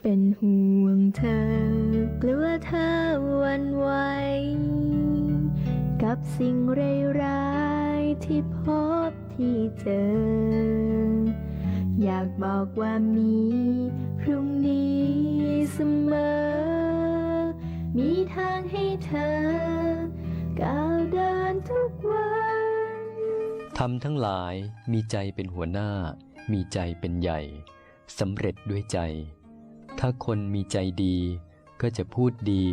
เป็นห่วงเธอกลัวเธอวันไหวกับสิ่งร้ายๆที่พบที่เจอ อยากบอกว่ามีพรุ่งนี้เสมอ มีทางให้เธอก้าวเดินทุกวันทำทั้งหลายมีใจเป็นหัวหน้า มีใจเป็นใหญ่สำเร็จด้วยใจ ถ้าคนมีใจดีก็จะพูดดี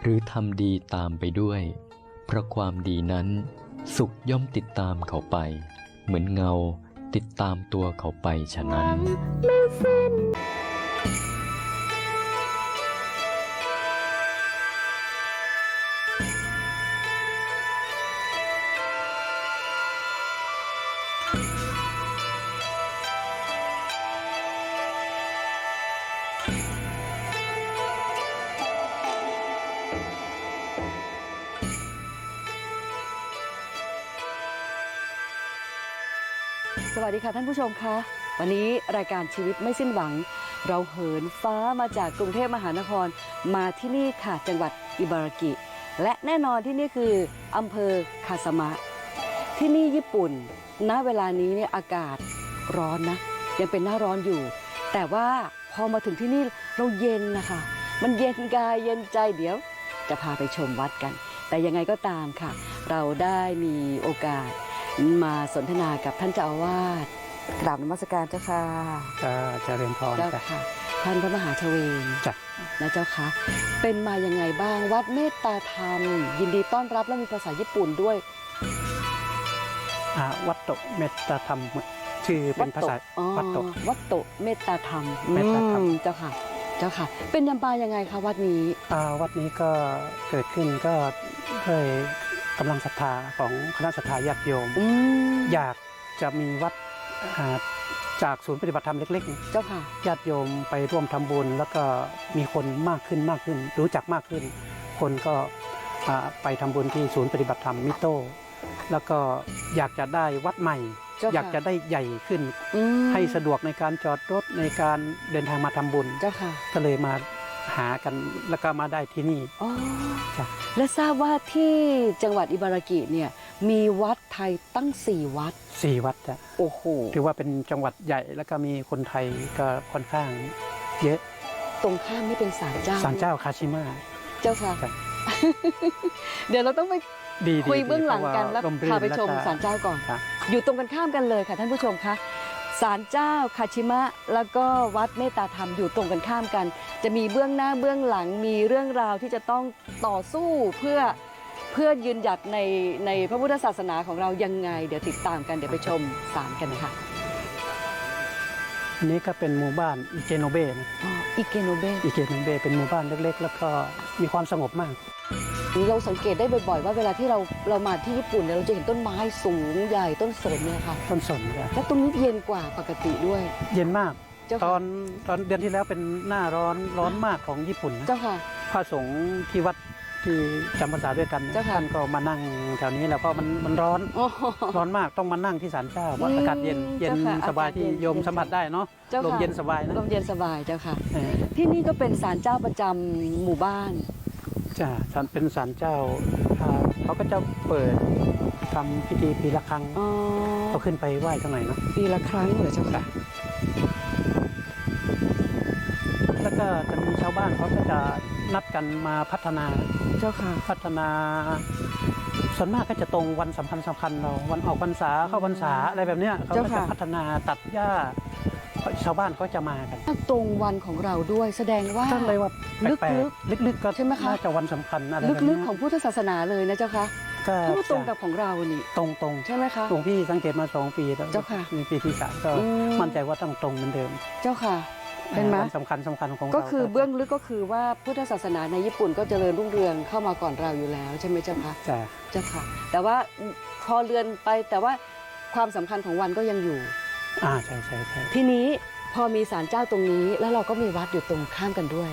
หรือทำดีตามไปด้วย เพราะความดีนั้น สุขย่อมติดตามเขาไป เหมือนเงาติดตามตัวเขาไปฉะนั้น สวัสดีค่ะท่านผู้ชมคะวันนี้รายการชีวิตไม่สิ้นหวัง เราเหินฟ้ามาจากกรุงเทพมหานครมาที่นี่ค่ะจังหวัดอิบารากิ และแน่นอนที่นี่คืออำเภอคาสมะ ที่นี่ญี่ปุ่น ณเวลานี้เนี่ยอากาศร้อนนะ ยังเป็นหน้าร้อนอยู่ แต่ว่า อมาถึงที่นี่เราเย็นนะคะ มันเย็นกายเย็นใจเดี๋ยว จะพาไปชมวัดกัน แต่ยังไงก็ตามค่ะ เราได้มีโอกาสมาสนทนากับท่านเจ้าอาวาสกราบนมัสการเจ้าค่ะจะเจริญพรเจ้าจ้ะค่ะ ท่านพระมหาชเวงจ้ะนะเจ้าค่ะ เป็นมายังไงบ้างวัดเมตตาธรรม ยินดีต้อนรับและมีภาษาญี่ปุ่นด้วยอ่าวัตโตเมตตาธรรม ชื่อเป็นภาษาอ๋อวัตโตวัดโตเมตตาธรรมเมตตาธรรมอืเจ้าค่ะเจ้าค่ะ เป็นยำปายังไงคะวัดนี้อ่าวัดนี้ก็เกิดขึ้นก็ด้วยกำลังศรัทธาของคณะศรัทธาญาติโยมอืมอยากจะมีวัดอ่าจากศูนย์ปฏิบัติธรรมเล็กเจ้าค่ะๆญาติโยมไปร่วมทำบุญ แล้วก็มีคนมากขึ้นมากขึ้น รู้จักมากขึ้น คนก็อ่าไปทำบุญที่ศูนย์ปฏิบัติธรรมมิโต้แล้วก็อยากจะได้วัดใหม่เจ้าค่ะ อยากจะได้ใหญ่ขึ้นอืมให้สะดวกในการจอดรถในการเดินทางมาทำบุญเจ้าค่ะก็เลยมาหากันแล้วก็มาได้ที่นี่อ๋อจ้ะและทราบว่าที่จังหวัดอิบารากิเนี่ยมีวัดไทยตั้งสี่วัดสี่วัดจ้ะโอ้โหถือว่าเป็นจังหวัดใหญ่แล้วก็มีคนไทยก็ค่อนข้างเยอะ ตรงข้ามนี่เป็นศาลเจ้าศาลเจ้าคาชิมะเจ้าค่ะครับเดี๋ยวเราต้องไป ดีคุยดีเบื้องหลังกันเพแล้วระร่มรื่นพาไปชมแล้วก็ศาลเจ้าก่อนครับอยู่ตรงกันข้ามกันเลยค่ะท่านผู้ชมคะศาลเจ้าคาชิมะ แล้วก็วัดเมตตาธรรมอยู่ตรงกันข้ามกัน จะมีเบื้องหน้าเบื้องหลังมีเรื่องราวที่จะต้องต่อสู้เพื่อเพื่อยืนหยัดในในพระพุทธศาสนาของเรายังไง เดี๋ยวติดตามกันเดี๋ยวไปชมศาลกันค่ะอันนี้ก็เป็นหมู่บ้านอิเกโนเบะนะอ๋ออิเกโนเบะอิเกโนเบะเป็นหมู่บ้านเล็กๆ แล้วก็มีความสงบมาก เราสังเกตได้บ่อยๆ ว่าเวลาที่เราเรามาที่ญี่ปุ่นเนี่ยเราจะเห็นต้นไม้สูงใหญ่ต้นสนเนี่ยค่ะต้นสนจ้ะและตรงนี้เย็นกว่าปกติด้วย เย็นมาก เจ้าตค่ะอนตอนเดือนที่แล้วเป็นหน้าร้อนร้อนมากของญี่ปุ่นนะเจ้าค่ะ พระสงฆ์ที่วัดที่จำพรรษาด้วยกันเจ้าค่ะ ท่านก็มานั่งแถวนี้แล้วก็มันมันร้อนอ๋อ ร้อนมากต้องมานั่งที่ศาลเจ้าเพราะอืมอากาศเย็นเย็นเจ้าค่ะสบายที่อากาศเย็นโยมสัมผัสได้เนาะเจ้าลมค่ะเย็นสบายนะลมเย็นสบายเจ้าค่ะ เออที่นี่ก็เป็นศาลเจ้าประจำหมู่บ้าน จ้าศาลเป็นศาลเจ้าอ่าเขาก็จะเปิดทำพิธีปีละครั้งอ๋อเขาขึ้นไปไหว้ตรงไหนเนาะปีละครั้งเหรอเจ้าค่ะแล้วก็จะมีชาวบ้านเขาก็จะนัดกันมาพัฒนาเจ้าค่ะ พัฒนา ส่วนมากก็จะตรงวันสำคัญสำคัญเราวันออกพรรษาเข้าพรรษาอะไรแบบเนี้ยเขาก็เจ้าจะค่ะ พัฒนาตัดหญ้า ชาวบ้านเขาจะมากัน ตรงวันของเราด้วยแสดงว่าก็เลยว่าแปลกๆลึกๆก็ใช่ไหมคะน่าจะวันสำคัญอะไรแบบลึนี้กๆของพุทธศาสนาเลยนะเจ้าค่ะก็เพราะว่าตรงกับจะของเรานี่ตรงตรงใช่ไหมคะหลวงพี่สังเกตมาสองปีแล้วเจ้าค่ะมีปีที่สามก็อืมมั่นใจว่าต้องตรงเหมือนเดิม เจ้าค่ะเห็นไหมวันสำคัญสำคัญของเราก็คือเบื้องลึกก็คือว่าพุทธศาสนาในญี่ปุ่นก็เจริญรุ่งเรืองเข้ามาก่อนเราอยู่แล้วใช่ไหมเจ้าคะจ้ะเจ้าค่ะ แต่ว่าพอเรือนไปแต่ว่าความสำคัญของวันก็ยังอยู่ อ่าใช่ใช่ใช่ทีนี้พอมีศาลเจ้าตรงนี้ แล้วเราก็มีวัดอยู่ตรงข้ามกันด้วย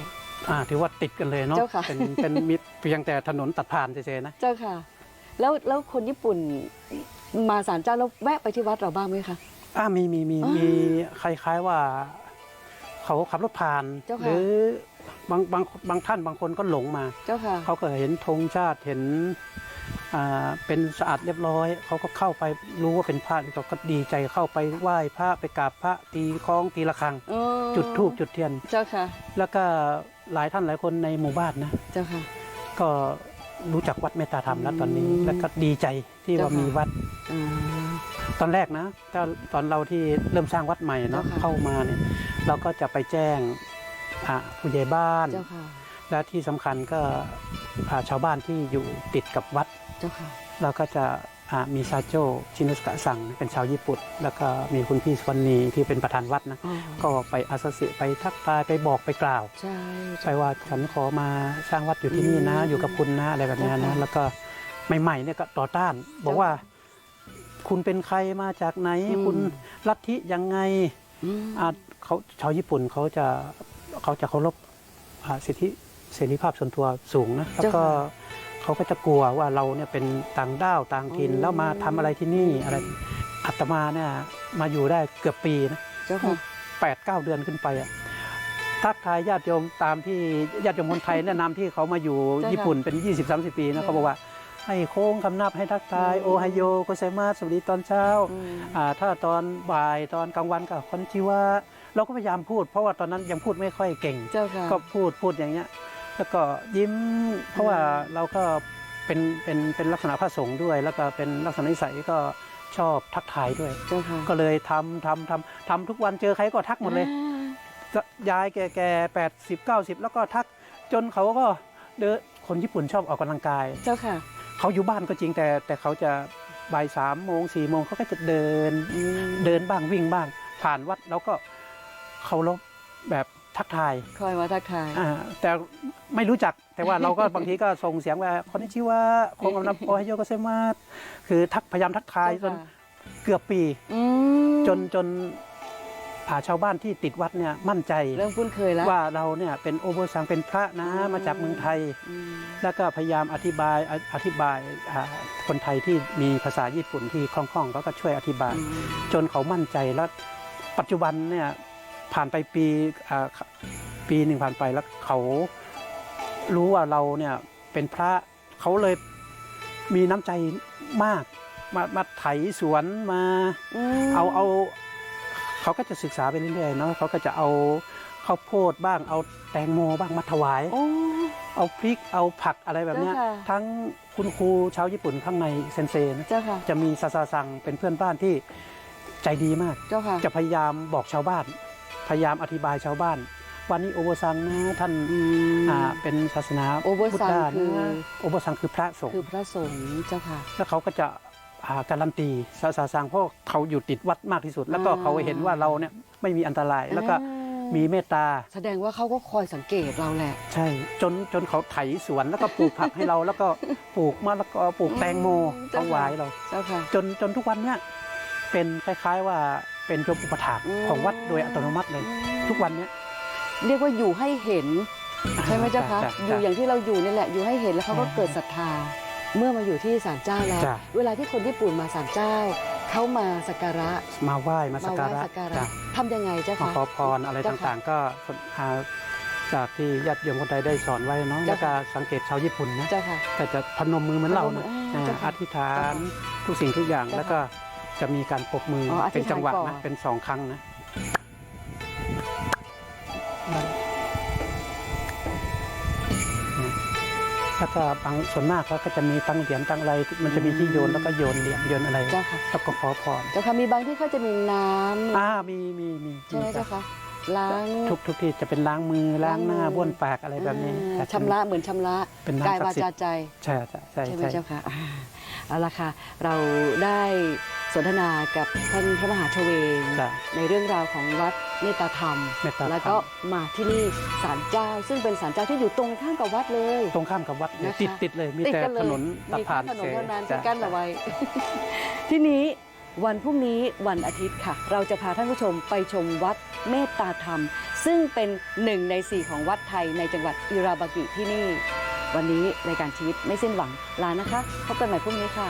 อ่าถือว่าติดกันเลยเนาะเจ้าค่ะ เป็นเป็นมิตรเพียงแต่ถนนตัดผ่านเฉยๆนะ เจ้าค่ะ แล้วแล้วคนญี่ปุ่นมาศาลเจ้าแล้วแวะไปที่วัดเราบ้างไหมคะ อ่ามีมีมีอ่ามีมีคล้ายๆว่า เขาขับรถผ่าน เจ้าค่ะ หรือบางบางบางท่านบางคนก็หลงมา เจ้าค่ะ เขาก็เห็นธงชาติเห็นอ่า เป็นสะอาดเรียบร้อย เขาก็เข้าไปรู้ว่าเป็นพระเขาก็ดีใจเข้าไปไหว้พระไปกราบพระตีคล้องตีระฆังอืมจุดธูปจุดเทียน เจ้าค่ะ แล้วก็หลายท่านหลายคนในหมู่บ้านนะ เจ้าค่ะ ก็รู้จักวัดเมตตาธรรมแล้วตอนนี้ อืมแล้วก็ดีใจที่ว่าเจ้าค่ะ มีวัดอืม ตอนแรกนะก็ตอนเราที่เริ่มสร้างวัดใหม่เนาะเจ้าค่ะ เข้ามาเนี่ยเราก็จะไปแจ้งอ่าผู้ใหญ่บ้าน เจ้าค่ะ และที่สำคัญก็อ่าชาวบ้านที่อยู่ติดกับวัดเจ้าค่ะ เราก็จะอ่ามีซาโจชินุสกะสั่งเป็นชาวญี่ปุ่น แล้วก็มีคุณพี่สวรรณีที่เป็นประธานวัดนะอ๋อก็ไปอาสาสิไปทักทายไปบอกไปกล่าวใช่ไปว่าฉันขอมาสร้างวัดอยู่ที่นี่นะอืมอยู่กับคุณนะอะไรแบบเนี้ยเจ้านะค่ะแล้วก็ใหม่ๆเนี่ยก็ต่อต้าน บอกว่า คุณเป็นใครมาจากไหนอืมคุณลัทธิยังไงอืมอ่าเขาชาวญี่ปุ่นเขาจะเขาจะเคารพอ่าสิทธิเสรีภาพส่วนตัวสูงนะแล้วก็ เขาก็จะกลัวว่าเราเนี่ยเป็นต่างด้าวต่างถิ่นแล้วมาทำอะไรที่นี่อะไรอาตมาเนี่ยมาอยู่ได้เกือบปีนะเจ้าค่ะแปดเก้าเดือนขึ้นไปอะทักทายญาติโยมตามที่ญาติโยมคนไทยแนะนำที่เขามาอยู่เจ้าค่ะญี่ปุ่นเป็น 20-30 ปีนะเจ้าเขาบอกว่าให้โค้งคำนับให้ทักทายอืมโอไฮโยโกเซมาสวัสดีตอนเช้าอืมอ่าถ้าตอนบ่ายตอนกลางวันก็คอนชิวะเราก็พยายามพูด เพราะว่าตอนนั้นยังพูดไม่ค่อยเก่งเจ้าค่ะก็พูดพูดอย่างเงี้ย แล้วก็ยิ้มเพราะว่าเราก็เป็นเป็นเป็นลักษณะพระสงฆ์ด้วย แล้วก็เป็นลักษณะนิสัยก็ชอบทักทายด้วย เจ้าค่ะก็เลยทำทำทำทำทุกวันเจอใครก็ทักหมดเลย ยายแก่ๆแปดสิบเก้าสิบแล้วก็ทักจนเขาก็เดินคนญี่ปุ่นชอบออกกำลังกาย เจ้าค่ะ เขาอยู่บ้านก็จริงแต่แต่เขาจะบ่ายสามโมงสี่โมงเขาก็จะเดินอืมเดินบ้างวิ่งบ้าง ผ่านวัดแล้วก็เคารพแบบ ทักทายคอยมาทักทายอ่าแต่ไม่รู้จักแต่ว่าเราก็ บางทีก็ส่งเสียงว่าคนที่ชื่อว่าคงกำลังโอไฮโยโกเซมาคือทักพยายามทักทายจเจ้านค่ะเกือบปีอืมจนจนผาชาวบ้านที่ติดวัดเนี่ยมั่นใจเริ่มคุ้นเคยแล้วว่าเราเนี่ยเป็นโอโบสังเป็นพระนะอืมมาจากเมืองไทยอืมแล้วก็พยายามอธิบายออธิบายอ่าคนไทยที่มีภาษาญี่ปุ่นที่คล่องๆเขาก็ช่วยอธิบายอืมจนเขามั่นใจแล้วปัจจุบันเนี่ย ผ่านไปปีอ่าปีหนึ่งผ่านไปแล้วเขารู้ว่าเราเนี่ยเป็นพระเขาเลยมีน้ำใจมาก มามาไถสวนมามเอาเอาเขาก็จะศึกษาไปเรื่อยๆเนาะเขาก็จะเอาข้าวโพดบ้าง เอาแตงโมบ้างมาถวายโอ้เอาพริกเอาผักอะไรแบบเนี้ยเจ้าค่ะทั้งคุณครูชาวญี่ปุ่นข้างในเซนเซนะเจ้าค่ะจะมีซาซาซังเป็นเพื่อนบ้านที่ใจดีมากเจ้าค่ะจะพยายามบอกชาวบ้าน พยายามอธิบายชาวบ้าน วันนี้โอโบซังนะท่านอืมอ่าเป็นศาสนาโอโบซังพุทธาคือนะโอโบซังคือพระสงฆ์คือพระสงฆ์เจ้าค่ะ แล้วเขาก็จะอ่าการันตีซาซาซังเพราะเขาอยู่ติดวัดมากที่สุด แล้วก็อ่า เขาเห็นว่าเราเนี่ยไม่มีอันตรายแล้วก็อ่ามีเมตตา แสดงว่าเขาก็คอยสังเกตเราแหละ ใช่จนจนเขาไถสวนแล้วก็ปลูกผักให้เรา แล้วก็ปลูกมะละกอปลูกแตงโมอืมถวายเรา เจ้าค่ะ จนจนทุกวันเนี้ยเป็นคล้ายๆว่า เป็นโยมอุปถากอืมของวัดโดยอัตโนมัติเลย ทุกวันเนี้ยเรียกว่าอยู่ให้เห็นใช่ไหมเจ้าคะจ้อยู่อย่างที่เราอยู่นี่แหละอยู่ให้เห็นแล้วเขาก็อ่าเกิดศรัทธา เมื่อมาอยู่ที่ศาลเจ้าแล้วจ้ะเวลาที่คนญี่ปุ่นมาศาลเจ้าเขามาสักการะมาไหว้มาสัมากไหว้การะสักการะจ้ะทำยังไงเจ้ามาคะขอพรอะไรเจ้าค่ะต่างๆ ก็อ่าจากที่ญาติโยมคนไทยได้สอนไว้เนาะเจ้าแล้วก็ค่ะสังเกตชาวญี่ปุ่นนะเจ้าค่ะก็จะพนมมือเหมือนเรานะพนมมืออ่าอ่าเจ้าค่ะอธิษฐาเจ้าค่ะนทุกสิ่งทุกอย่างเจ้าค่ะแล้วก็ จะมีการปรบมืออออธิษฐานเป็นจังหวะก่อนนะเป็นสองครั้งนะแล้วก็บางส่วนมากเขาก็จะมีตั้งเหรียญตั้งอะไร มันจะมีที่โยนแล้วก็โยนเหรียญโยนอะไรเจ้าค่ะ แล้วก็ขอพรเจ้าค่ะมีบางที่เขาจะมีน้ำอ่ามีมีมีใช่ไหมมีเจ้าคะล้าง ทุกทุกที่จะเป็นล้างมือล้างหน้าล้างมือ บ้วนปากอะไรแบบนี้อ่าแต่ชำระเหมือนชำระเป็นกายน้ำศัวากดิ์สิทจาธิ์ ใจ ใช่ใช่ใช่ใช่ไหมใช่เจ้าค่ะอ่า เอาละค่ะเราได้สนทนากับท่านพระมหาชเวงจ้ะในเรื่องราวของวัดเมตตาธรรม เมตตาธรรม แล้วก็มาที่นี่ศาลเจ้า ซึ่งเป็นศาลเจ้าที่อยู่ตรงข้ามกับวัดเลย ตรงข้ามกับวัดเลยนะคะ ติดติดเลย มีติดแต่กันเลยถนนสะมีพานแค่ถนนเท่านั้นจ้ะที่กั้นเอาไว้ ที่นี้วันพรุ่งนี้วันอาทิตย์ค่ะ เราจะพาท่านผู้ชมไปชมวัดเมตตาธรรม ซึ่งเป็นหนึ่งในสี่ของวัดไทยในจังหวัดอิราบากิที่นี่ วันนี้ในการชีวิตไม่สิ้นหวังลานะคะพบกันใหม่พรุ่งนี้ค่ะ